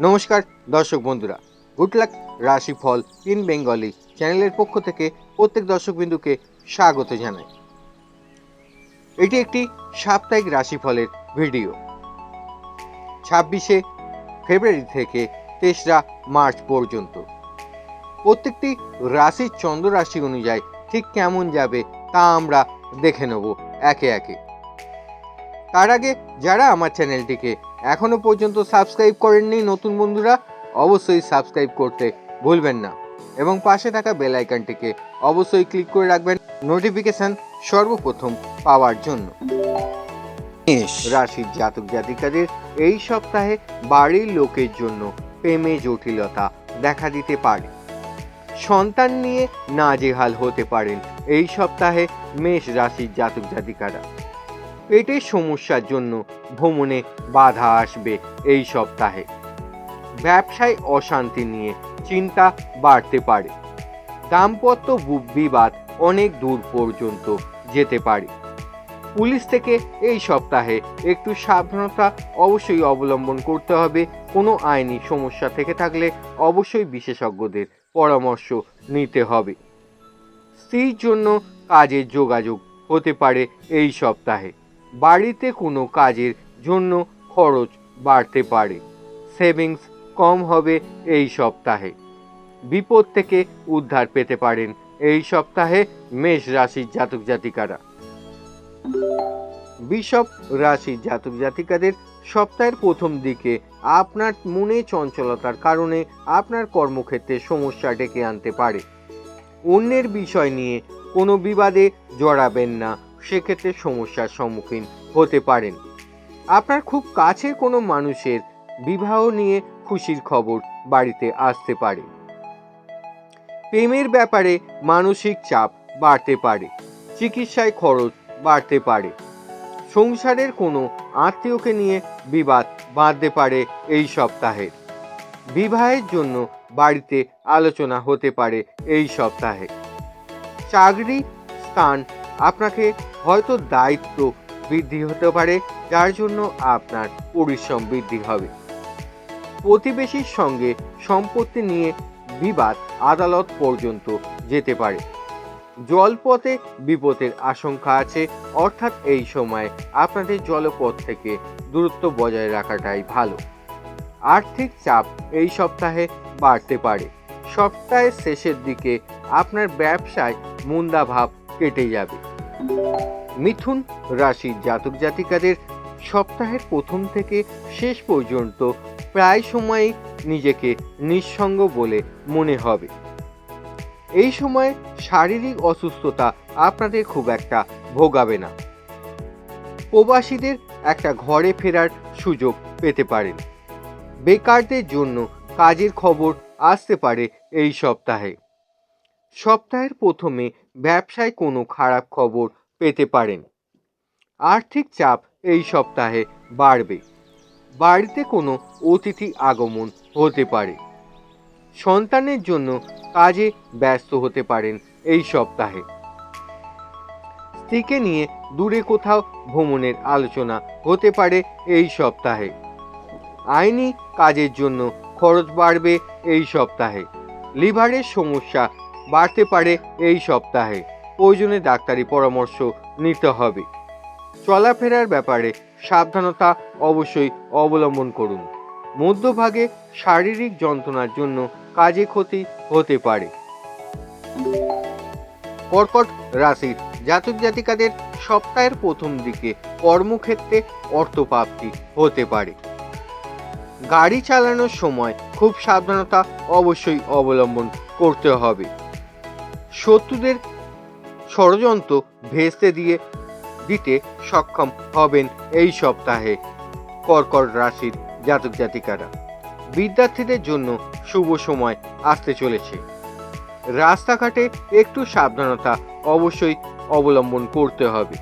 নমস্কার, দর্শক বন্ধুরা। গুড লাক রাশিফল ইন বেঙ্গলি চ্যানেলের পক্ষ থেকে প্রত্যেক দর্শকবিন্দুকে স্বাগত জানাই। এটি একটি সাপ্তাহিক রাশিফলের ভিডিও। ছাব্বিশে ফেব্রুয়ারি থেকে তেসরা মার্চ পর্যন্ত। প্রত্যেকটি রাশির চন্দ্র রাশি অনুযায়ী ঠিক কেমন যাবে তা আমরা দেখে নেব একে একে। তার আগে যারা আমার চ্যানেলটিকে এখনও পর্যন্ত সাবস্ক্রাইব করেননি নতুন বন্ধুরা অবশ্যই সাবস্ক্রাইব করতে ভুলবেন না। এবং পাশে থাকা বেল আইকনটিকে অবশ্যই ক্লিক করে রাখবেন নোটিফিকেশন সর্বপ্রথম পাওয়ার জন্য। রাশির জাতক জাতিকাদের এই সপ্তাহে বাড়ির লোকের জন্য প্রেমে জটিলতা দেখা দিতে পারে। সন্তান নিয়ে নাজেহাল হতে পারেন এই সপ্তাহে মেষ রাশির জাতক জাতিকারা। পেটের সমস্যার জন্য ভ্রমণে বাধা আসবে এই সপ্তাহে। ব্যবসায় অশান্তি নিয়ে চিন্তা বাড়তে পারে। দাম্পত্য বিবাদ অনেক দূর পর্যন্ত যেতে পারে। পুলিশ থেকে এই সপ্তাহে একটু সাবধানতা অবশ্যই অবলম্বন করতে হবে। কোনো আইনি সমস্যা থেকে থাকলে অবশ্যই বিশেষজ্ঞদের পরামর্শ নিতে হবে। স্ত্রীর জন্য কাজের যোগাযোগ হতে পারে এই সপ্তাহে। বাড়িতে কোনো কাজের জন্য খরচ বাড়তে পারে। সেভিংস কম হবে এই সপ্তাহে। বিপদ থেকে উদ্ধার পেতে পারেন এই সপ্তাহে মেষ রাশির জাতক জাতিকারা। বিষব রাশির জাতক জাতিকাদের সপ্তাহের প্রথম দিকে আপনার মনে চঞ্চলতার কারণে আপনার কর্মক্ষেত্রে সমস্যা ডেকে আনতে পারে। অন্যের বিষয় নিয়ে কোনো বিবাদে জড়াবেন না। সেক্ষেত্রে সমস্যার সম্মুখীন হতে পারেন। আপনার খুব কাছের কোনো মানুষের বিবাহ নিয়ে খুশির খবর বাড়িতে আসতে পারে। প্রেমের ব্যাপারে মানসিক চাপ বাড়তে পারে, চিকিৎসায় খরচ বাড়তে পারে, সংসারের কোনো আত্মীয়কে নিয়ে বিবাদ বাঁধতে পারে এই সপ্তাহে। বিবাহের জন্য বাড়িতে আলোচনা হতে পারে এই সপ্তাহে। চাকরি স্থান আপনাকে হয়তো দায়িত্ব বৃদ্ধি হতে পারে, যার জন্য আপনার পরিশ্রম বৃদ্ধি হবে। প্রতিবেশীর সঙ্গে সম্পত্তি নিয়ে বিবাদ আদালত পর্যন্ত যেতে পারে। জলপথে বিপদের আশঙ্কা আছে, অর্থাৎ এই সময় আপনাদের জলপথ থেকে দূরত্ব বজায় রাখাটাই ভালো। আর্থিক চাপ এই সপ্তাহে বাড়তে পারে। সপ্তাহের শেষের দিকে আপনার ব্যবসায় মন্দাভাব কেটে যাবে। মিথুন রাশির জাতক জাতিকাদের সপ্তাহের প্রথম থেকে শেষ পর্যন্ত প্রায় সময়ই নিজেকে নিঃসঙ্গ বলে মনে হবে। এই সময় শারীরিক অসুস্থতা আপনাদের খুব একটা ভোগাবে না। প্রবাসীদের একটা ঘরে ফেরার সুযোগ পেতে পারেন। বেকারদের জন্য কাজের খবর আসতে পারে এই সপ্তাহে। সপ্তাহের প্রথমে ব্যবসায় কোনো খারাপ খবর পেতে পারেন। আর্থিক চাপ এই সপ্তাহে বাড়বে। বাড়িতে কোনো অতিথি আগমন হতে পারে। সন্তানের জন্য কাজে ব্যস্ত হতে পারেন এই সপ্তাহে। স্ত্রীকে নিয়ে দূরে কোথাও ভ্রমণের আলোচনা হতে পারে এই সপ্তাহে। আইনি কাজের জন্য খরচ বাড়বে এই সপ্তাহে। লিভারের সমস্যা বাড়তে পারে এই সপ্তাহে। প্রয়োজনে ডাক্তারি পরামর্শ নিতে হবে। চলাফেরার ব্যাপারে সাবধানতা অবশ্যই অবলম্বন করুন। মধ্যভাগে শারীরিক যন্ত্রণার জন্য কাজে ক্ষতি হতে পারে। কর্কট রাশির জাতক জাতিকাদের সপ্তাহের প্রথম দিকে কর্মক্ষেত্রে অর্থপ্রাপ্তি হতে পারে। গাড়ি চালানোর সময় খুব সাবধানতা অবশ্যই অবলম্বন করতে হবে। শত্রুদের ষড়যন্ত্র ভেস্তে দিয়ে দিতে সক্ষম হবেন এই সপ্তাহে কর্কট রাশির জাতক জাতিকারা। বিদ্যার্থীদের জন্য শুভ সময় আসতে চলেছে। রাস্তাঘাটে একটু সাবধানতা অবশ্যই অবলম্বন করতে হবে।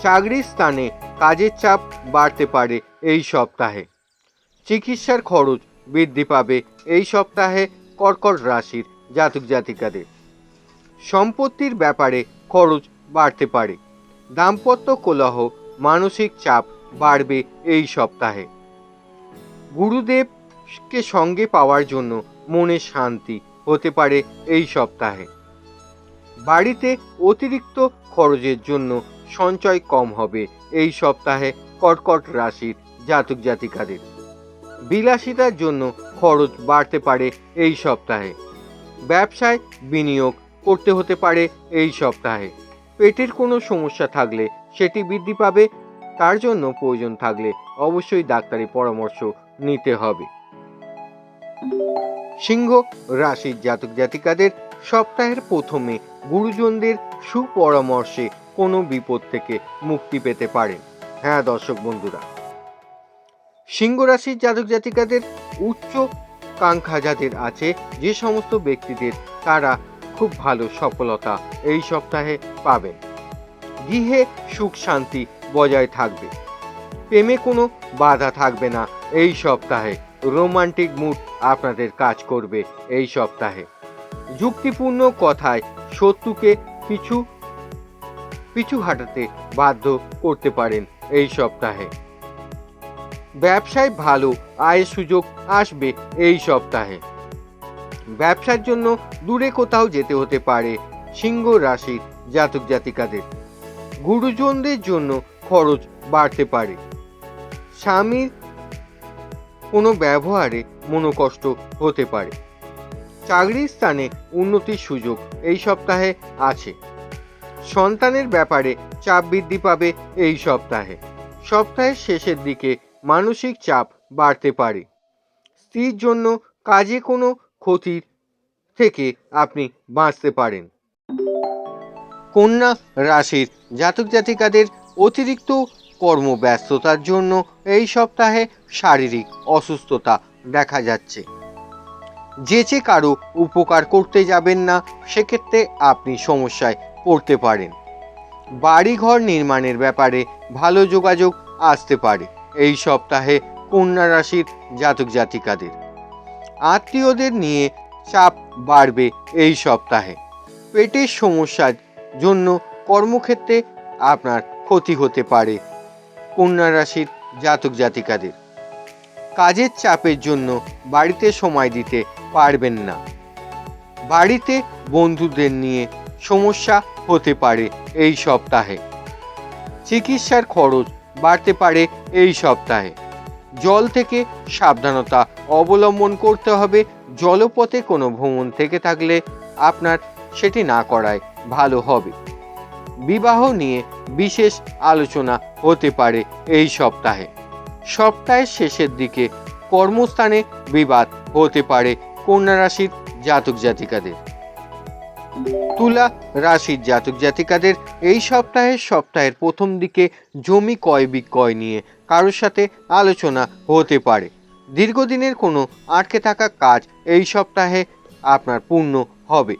চাকরির স্থানে কাজের চাপ বাড়তে পারে এই সপ্তাহে। চিকিৎসার খরচ বৃদ্ধি পাবে এই সপ্তাহে কর্কট রাশির জাতক জাতিকাদের। সম্পত্তির ব্যাপারে খরচ বাড়তে পারে। দাম্পত্য কোলাহ, মানসিক চাপ বাড়বে এই সপ্তাহে। গুরুদেবকে সঙ্গে পাওয়ার জন্য মনে শান্তি হতে পারে এই সপ্তাহে। বাড়িতে অতিরিক্ত খরচের জন্য সঞ্চয় কম হবে এই সপ্তাহে কর্কট রাশির জাতক জাতিকাদের। বিলাসিতার জন্য খরচ বাড়তে পারে এই সপ্তাহে। ব্যবসায় বিনিয়োগ করতে হতে পারে এই সপ্তাহে। পেটের কোনো সমস্যা থাকলে সেটি বৃদ্ধি পাবে, তার জন্য প্রয়োজন থাকলে অবশ্যই ডাক্তারি পরামর্শ নিতে হবে। সিংহ রাশির জাতক জাতিকাদের সপ্তাহের প্রথমে গুরুজনদের সুপরামর্শে কোনো বিপদ থেকে মুক্তি পেতে পারেন হ্যাঁ দর্শক বন্ধুরা, সিংহ রাশির জাতক জাতিকাদের উচ্চ কাঙ্ক্ষা যাদের আছে, যে সমস্ত ব্যক্তিদের তারা খুব ভালো সফলতা এই সপ্তাহে পাবেন গৃহে সুখ শান্তি বজায় থাকবে। প্রেমে কোনো বাধা থাকবে না এই সপ্তাহে। রোমান্টিক মুড আপনাদের কাজ করবে এই সপ্তাহে। যুক্তিপূর্ণ কথায় শত্রুকে পিছু পিছু হাঁটাতে বাধ্য করতে পারেন এই সপ্তাহে। ব্যবসায় ভালো আয়ের সুযোগ আসবে এই সপ্তাহে। ব্যবসার জন্য দূরে কোথাও যেতে হতে পারে সিংহ রাশির জাতক জাতিকাদের। গুরুজনদের জন্য খরচ বাড়তে পারে। স্বামীর কোনো ব্যবহারে মনোকষ্ট হতে পারে। চাকরির স্থানে উন্নতির সুযোগ এই সপ্তাহে আছে। সন্তানের ব্যাপারে চাপ বৃদ্ধি পাবে এই সপ্তাহে। সপ্তাহের শেষের দিকে মানসিক চাপ বাড়তে পারে। স্ত্রীর জন্য কাজে কোনো ক্ষতির থেকে আপনি বাঁচতে পারেন। কন্যা রাশির জাতক জাতিকাদের অতিরিক্ত কর্মব্যস্ততার জন্য এই সপ্তাহে শারীরিক অসুস্থতা দেখা যাচ্ছে। যেচে কারও উপকার করতে যাবেন না, সেক্ষেত্রে আপনি সমস্যায় পড়তে পারেন। বাড়িঘর নির্মাণের ব্যাপারে ভালো যোগাযোগ আসতে পারে। এই সপ্তাহে কন্যা রাশির জাতক জাতিকাদের। আত্মীয়দের নিয়ে চাপ বাড়বে এই সপ্তাহে। পেটের সমস্যার জন্য কর্মক্ষেত্রে আপনার ক্ষতি হতে পারে কন্যা রাশির জাতক জাতিকাদের। কাজের চাপের জন্য বাড়িতে সময় দিতে পারবেন না। বাড়িতে বন্ধুদের নিয়ে সমস্যা হতে পারে এই সপ্তাহে। চিকিৎসার খরচ বাড়তে পারে এই সপ্তাহে। জল থেকে সাবধানতা অবলম্বন করতে হবে। জলপথে কোনো ভ্রমণ থেকে থাকলে আপনার সেটি না করায় ভালো হবে। বিবাহ নিয়ে বিশেষ আলোচনা হতে পারে এই সপ্তাহে। সপ্তাহের শেষের দিকে কর্মস্থানে বিবাদ হতে পারে কন্যা রাশির জাতক জাতিকাদের। তুলা, রাশির জাতক জাতিকাদের এই সপ্তাহের সপ্তাহের প্রথম দিকে জমি ক্রয় বিক্রয় নিয়ে কারোর সাথে আলোচনা হতে পারে। দীর্ঘদিনের কোনো আটকে থাকা কাজ এই সপ্তাহে আপনার পূর্ণ হবে।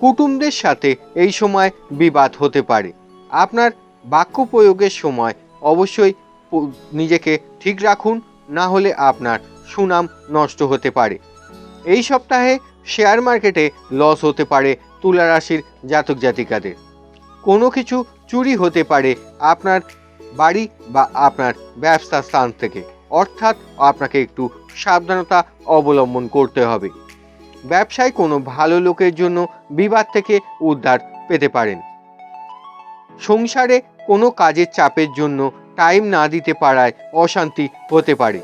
কুটুমদের সাথে এই সময় বিবাদ হতে পারে। আপনার বাক্য প্রয়োগের সময় অবশ্যই নিজেকে ঠিক রাখুন, না হলে আপনার সুনাম নষ্ট হতে পারে। এই সপ্তাহে শেয়ার মার্কেটে লস হতে পারে তুলা রাশির জাতক জাতিকাদের। কোনো কিছু চুরি হতে পারে আপনার বাড়ি বা আপনার ব্যবসা স্থান থেকে। অর্থাৎ আপনাকে একটু সাবধানতা অবলম্বন করতে হবে। ব্যবসায় কোনো ভালো লোকের জন্য বিবাদ থেকে উদ্ধার পেতে পারেন। সংসারে কোনো কাজের চাপের জন্য টাইম না দিতে পারায় অশান্তি হতে পারে।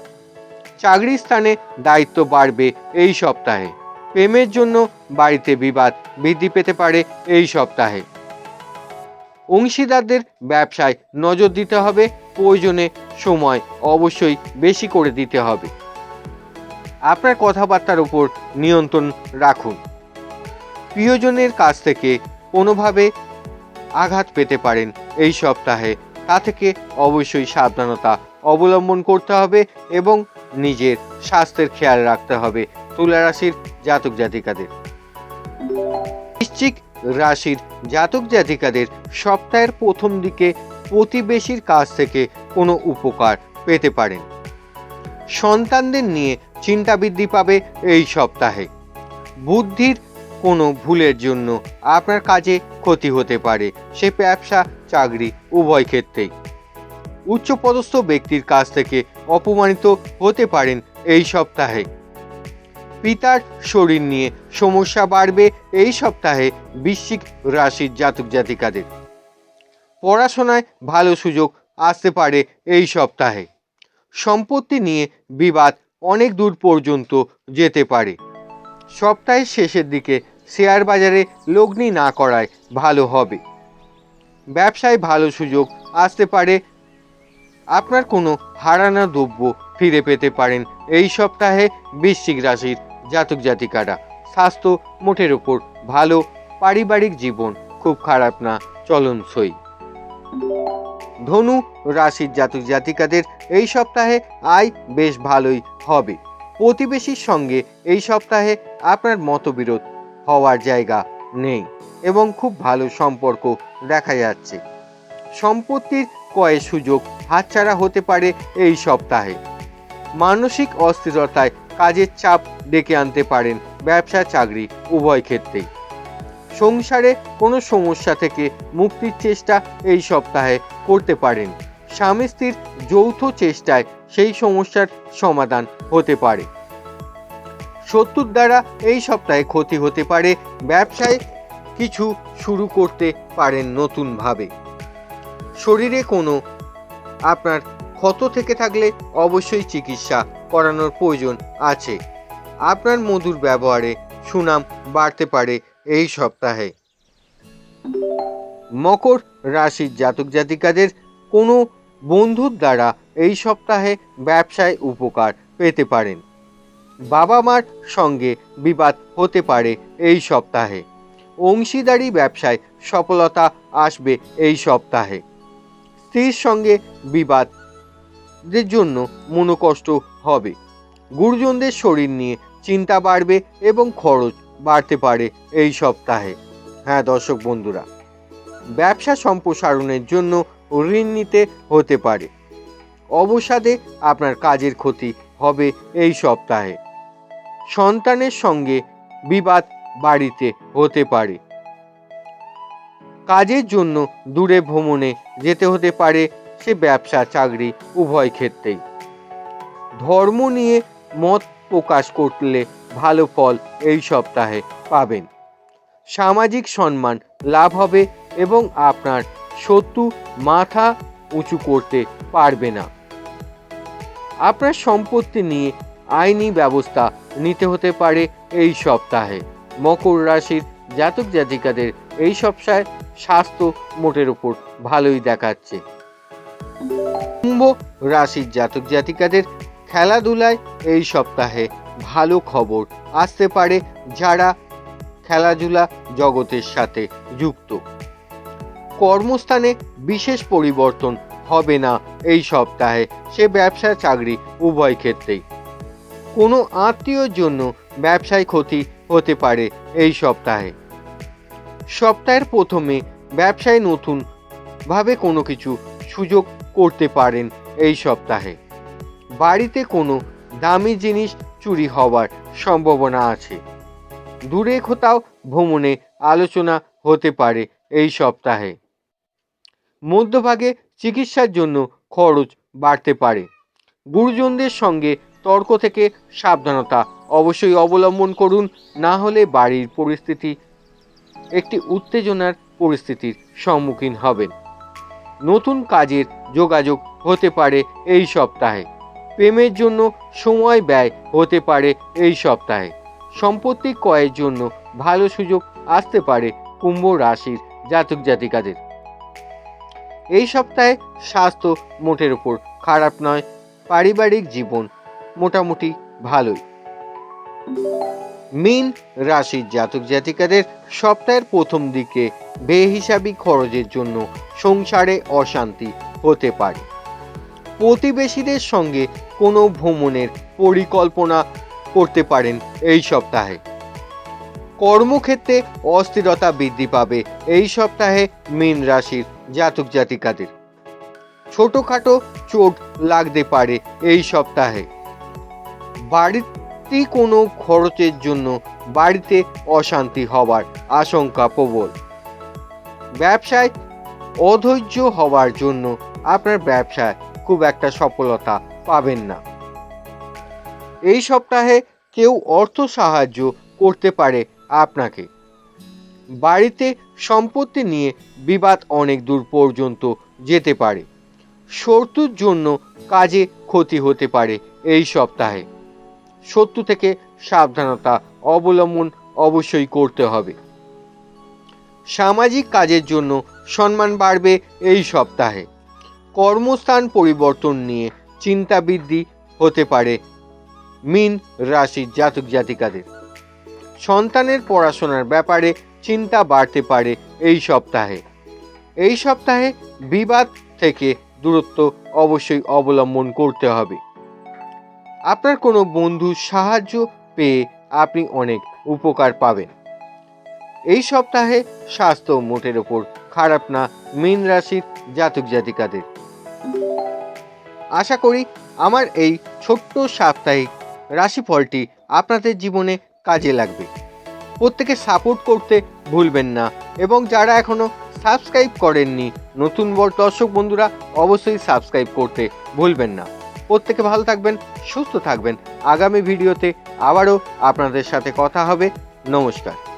চাকরির স্থানে দায়িত্ব বাড়বে এই সপ্তাহে। প্রেমের জন্য বাড়িতে বিবাদ বৃদ্ধি পেতে পারে এই সপ্তাহে। অংশীদারদের ব্যবসায় নজর দিতে হবে, প্রয়োজনে সময় অবশ্যই বেশি করে দিতে হবে। আপনার কথাবার্তার উপর নিয়ন্ত্রণ রাখুন। প্রিয়জনের কাছ থেকে কোনোভাবে আঘাত পেতে পারেন এই সপ্তাহে। তা থেকে অবশ্যই সাবধানতা অবলম্বন করতে হবে এবং নিজের স্বাস্থ্যের খেয়াল রাখতে হবে। তুলা রাশির জাতক জাতিকাদের। বৃশ্চিক রাশির জাতক জাতিকাদের সপ্তাহের প্রথম দিকে প্রতিবেশীর কাছ থেকে কোনো উপকার পেতে পারেন। সন্তানদের নিয়ে চিন্তা বৃদ্ধি পাবে এই সপ্তাহে। বুদ্ধির কোনো ভুলের জন্য আপনার কাজে ক্ষতি হতে পারে, সে ব্যবসা, চাকরি, উভয় ক্ষেত্রেই। উচ্চপদস্থ ব্যক্তির কাছ থেকে অপমানিত হতে পারেন এই সপ্তাহে। পিতার শরীর নিয়ে সমস্যা বাড়বে এই সপ্তাহে বৃশ্চিক রাশির জাতক জাতিকাদের। পড়াশোনায় ভালো সুযোগ আসতে পারে এই সপ্তাহে। সম্পত্তি নিয়ে বিবাদ অনেক দূর পর্যন্ত যেতে পারে। সপ্তাহের শেষের দিকে শেয়ার বাজারে লগ্নি না করায় ভালো হবে। ব্যবসায় ভালো সুযোগ আসতে পারে। আপনার কোনো হারানো দ্রব্য ফিরে পেতে পারেন এই সপ্তাহে বৃশ্চিক রাশির জাতক জাতিকারা। স্বাস্থ্য মোটের ওপর ভালো, পারিবারিক জীবন খুব খারাপ না চলনসই ধনু রাশির জাতক জাতিকাদের এই সপ্তাহে আয় বেশ ভালোই হবে। প্রতিবেশীর সঙ্গে এই সপ্তাহে আপনার মতবিরোধ হওয়ার জায়গা নেই এবং খুব ভালো সম্পর্ক দেখা যাচ্ছে। সম্পত্তির ক্রয়ের সুযোগ হাতছাড়া হতে পারে এই সপ্তাহে। মানসিক অস্থিরতায় কাজের চাপ ডেকে আনতে পারেন ব্যবসা চাকরি উভয় ক্ষেত্রেই। সংসারে কোনো সমস্যা থেকে মুক্তির চেষ্টা এই সপ্তাহে করতে পারেন। স্বামী স্ত্রীর যৌথ চেষ্টায় সেই সমস্যার সমাধান হতে পারে। শত্রুর দ্বারা এই সপ্তাহে ক্ষতি হতে পারে, ব্যবসায় কিছু শুরু করতে পারেন নতুনভাবে। শরীরে কোনো আপনার ক্ষত থেকে থাকলে অবশ্যই চিকিৎসা করানোর প্রয়োজন আছে। আপনার মধুর ব্যবহারে সুনাম বাড়তে পারে এই সপ্তাহে। মকর রাশির জাতক জাতিকাদের কোনো বন্ধুর দ্বারা এই সপ্তাহে ব্যবসায় উপকার পেতে পারেন। বাবা মার সঙ্গে বিবাদ হতে পারে এই সপ্তাহে। অংশীদারি ব্যবসায় সফলতা আসবে এই সপ্তাহে। স্ত্রীর সঙ্গে বিবাদের জন্য মনোকষ্ট হবে। গুরুজনদের শরীর নিয়ে চিন্তা বাড়বে এবং খরচ বাড়তে পারে এই সপ্তাহে। হ্যাঁ দর্শক বন্ধুরা, ব্যবসা সম্প্রসারণের জন্য ঋণ নিতে হতে পারে। অবসাদে আপনার কাজের ক্ষতি হবে এই সপ্তাহে। সন্তানের সঙ্গে বিবাদ বাড়িতে হতে পারে। কাজের জন্য দূরে ভ্রমণে যেতে হতে পারে সে ব্যবসা, চাকরি, উভয় ক্ষেত্রেই। ধর্ম নিয়ে মত প্রকাশ করলে ভালো ফল এই সপ্তাহে পাবেন। সামাজিক সম্মান লাভ হবে এবং আপনার শত্রু মাথা উঁচু করতে পারবে না। আপনার সম্পত্তি নিয়ে আইনি ব্যবস্থা নিতে হতে পারে এই সপ্তাহে। মকর রাশির জাতক জাতিকাদের এই সপ্তাহে স্বাস্থ্য মোটের উপর ভালোই দেখাচ্ছে। কুম্ভ রাশির জাতক জাতিকাদের খেলাধুলায় এই সপ্তাহে ভালো খবর আসতে পারে যারা খেলাধুলা জগতের সাথে যুক্ত। কর্মস্থানে বিশেষ পরিবর্তন হবে না এই সপ্তাহে, সে ব্যবসা চাকরি উভয় ক্ষেত্রেই। কোনো আত্মীয়র জন্য ব্যবসায় ক্ষতি হতে পারে এই সপ্তাহে। সপ্তাহের প্রথমে ব্যবসায় নতুন ভাবে কোনো কিছু সুযোগ করতে পারেন এই সপ্তাহে। বাড়িতে কোনো দামি জিনিস চুরি হওয়ার সম্ভাবনা আছে। দূরে কোথাও ভ্রমণে আলোচনা হতে পারে এই সপ্তাহে। মধ্যভাগে চিকিৎসার জন্য খরচ বাড়তে পারে। গুরুজনদের সঙ্গে তর্ক থেকে সাবধানতা অবশ্যই অবলম্বন করুন, না হলে বাড়ির পরিস্থিতি একটি উত্তেজনার পরিস্থিতির সম্মুখীন হবেন। নতুন কাজের যোগাযোগ হতে পারে এই সপ্তাহে। প্রেমের জন্য সময় ব্যয় হতে পারে এই সপ্তাহে। সম্পত্তি ক্রয়ের জন্য ভালো সুযোগ আসতে পারে কুম্ভ রাশির জাতক জাতিকাদের। এই সপ্তাহে স্বাস্থ্য মোটের উপর খারাপ নয়, পারিবারিক জীবন মোটামুটি ভালোই। মিন রাশির জাতক জাতিকাদের সপ্তাহের প্রথম দিকে বেহিসাবি খরচের জন্য সংসারে অশান্তি হতে পারে। প্রতিবেশীদের সঙ্গে কোনো ভ্রমণের পরিকল্পনা করতে পারেন এই সপ্তাহে। কর্মক্ষেত্রে অস্থিরতা বৃদ্ধি পাবে এই সপ্তাহে মীন রাশির জাতক জাতিকাদের। ছোটখাটো চোট লাগতে পারে এই সপ্তাহে। বাড়িতে কোনো খরচের জন্য বাড়িতে অশান্তি হওয়ার আশঙ্কা প্রবল। ব্যবসায় অধৈর্য হওয়ার জন্য আপনার ব্যবসায় খুব একটা সফলতা পাবেন না। এই সপ্তাহে কেউ অর্থ সাহায্য করতে পারে আপনাকে। বাড়িতে সম্পত্তি নিয়ে বিবাদ অনেক দূর পর্যন্ত যেতে পারে। শত্রুর জন্য কাজে ক্ষতি হতে পারে এই সপ্তাহে। শত্রু থেকে সাবধানতা অবলম্বন অবশ্যই করতে হবে। সামাজিক কাজের জন্য সম্মান বাড়বে এই সপ্তাহে। কর্মস্থান পরিবর্তন নিয়ে চিন্তা বৃদ্ধি হতে পারে মিন রাশির জাতক জাতিকাদের। সন্তানের পড়াশোনার ব্যাপারে চিন্তা বাড়তে পারে এই সপ্তাহে। এই সপ্তাহে বিবাদ থেকে দূরত্ব অবশ্যই অবলম্বন করতে হবে। আপনার কোনো বন্ধুর সাহায্য পেয়ে আপনি অনেক উপকার পাবেন। এই সপ্তাহে স্বাস্থ্য মোটের ওপর খারাপ না, মীন রাশির জাতক জাতিকাদের। আশা করি আমার এই ছোট্ট সাপ্তাহিক রাশিফলটি আপনাদের জীবনে কাজে লাগবে। প্রত্যেকে সাপোর্ট করতে ভুলবেন না এবং যারা এখনও সাবস্ক্রাইব করেননি, নতুন দর্শক বন্ধুরা অবশ্যই সাবস্ক্রাইব করতে ভুলবেন না। প্রত্যেকে ভালো থাকবেন সুস্থ থাকবেন। আগামী ভিডিওতে আবারও আপনাদের সাথে কথা হবে। নমস্কার।